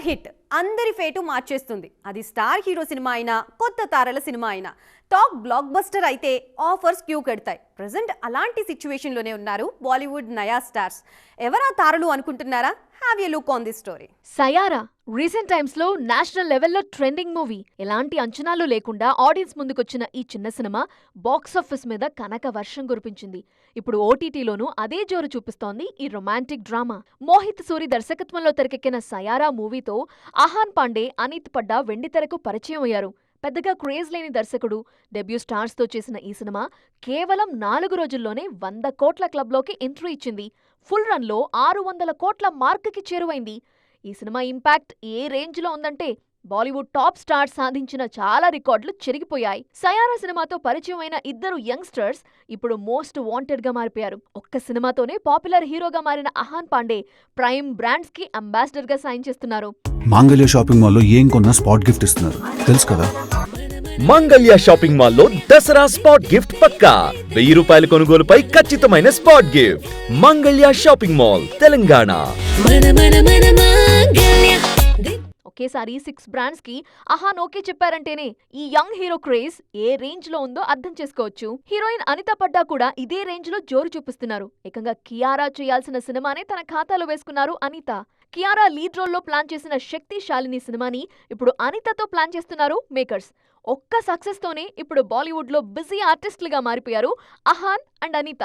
Hit అందరి ఫేటు మార్చేస్తుంది. అది స్టార్ హీరో సినిమా అయినా కొత్త తారల సినిమా అయినా. టాప్ బ్లాక్ బస్టర్ అయితే ఆఫర్స్ క్యూ కడతాయి. ప్రజెంట్ అలాంటి సిచ్యువేషన్లోనే ఉన్నారు బాలీవుడ్ నయా స్టార్స్. ఎవరా తారలు అనుకుంటున్నారా? Have you look on the story Saiyaara recent టైమ్స్లో నేషనల్ లెవెల్లో ట్రెండింగ్ మూవీ ఎలాంటి అంచనాలు లేకుండా ఆడియన్స్ ముందుకొచ్చిన ఈ చిన్న సినిమా బాక్స్ ఆఫీస్ మీద కనక వర్షం కురిపించింది. ఇప్పుడు ఓటీటీలోనూ అదే జోరు చూపిస్తోంది ఈ రొమాంటిక్ డ్రామా మోహిత్ సూరి దర్శకత్వంలో తెరకెక్కిన సయారా మూవీతో అహాన్ పాండే అనిత్ పడ్డా వెండితెరకు పరిచయం అయ్యారు. పెద్దగా క్రేజ్ లేని దర్శకుడు డెబ్యూ స్టార్స్తో చేసిన ఈ సినిమా కేవలం నాలుగు రోజుల్లోనే వంద కోట్ల క్లబ్లోకి ఎంట్రీ ఇచ్చింది. ఫుల్ రన్లో ఆరు వందల కోట్ల మార్కుకి చేరువైంది. ఈ సినిమా ఇంపాక్ట్ ఏ రేంజ్లో ఉందంటే బాలీవుడ్ టాప్ స్టార్స్ సాధించిన చాలా రికార్డులు చెరిగిపోయాయి. సయారా సినిమాతో పరిచయం అయిన ఇద్దరు యంగ్స్టర్స్ ఇప్పుడు మోస్ట్ వాంటెడ్గా మారిపోయారు. ఒక్క సినిమాతోనే పాపులర్ హీరోగా మారిన అహాన్ పాండే ప్రైమ్ బ్రాండ్స్కి అంబాసిడర్గా సాయం చేస్తున్నారు. మాంగళ్య షాపింగ్ మాల్లో ఏం కొన్నా స్పాట్ గిఫ్ట్ ఇస్తున్నారు. తెలుసు కదా? మంగళ్య షాపింగ్ మాల్లో దసరా స్పాట్ గిఫ్ట్ పక్కా. వెయ్యి రూపాయల కొనుగోలుపై ఖచ్చితమైన spot gift. Mangalya shopping mall Telangana. ఒకేసారి సిక్స్ బ్రాండ్స్కి అహాన్ ఓకే చెప్పారంటేనే ఈ యంగ్ హీరో క్రేజ్ ఏ రేంజ్లో ఉందో అర్థం చేసుకోవచ్చు. హీరోయిన్ అనిత పడ్డా కూడా ఇదే రేంజ్లో జోరు చూపిస్తున్నారు. ఏకంగా కియారా చేయాల్సిన సినిమానే తన ఖాతాలో వేసుకున్నారు అనిత. కియారా లీడ్ రోల్లో ప్లాన్ చేసిన శక్తిశాలిని సినిమాని ఇప్పుడు అనితతో ప్లాన్ చేస్తున్నారు మేకర్స్. ఒక్క సక్సెస్ తోనే ఇప్పుడు బాలీవుడ్లో బిజీ ఆర్టిస్టులుగా మారిపోయారు అహాన్ అండ్ అనిత.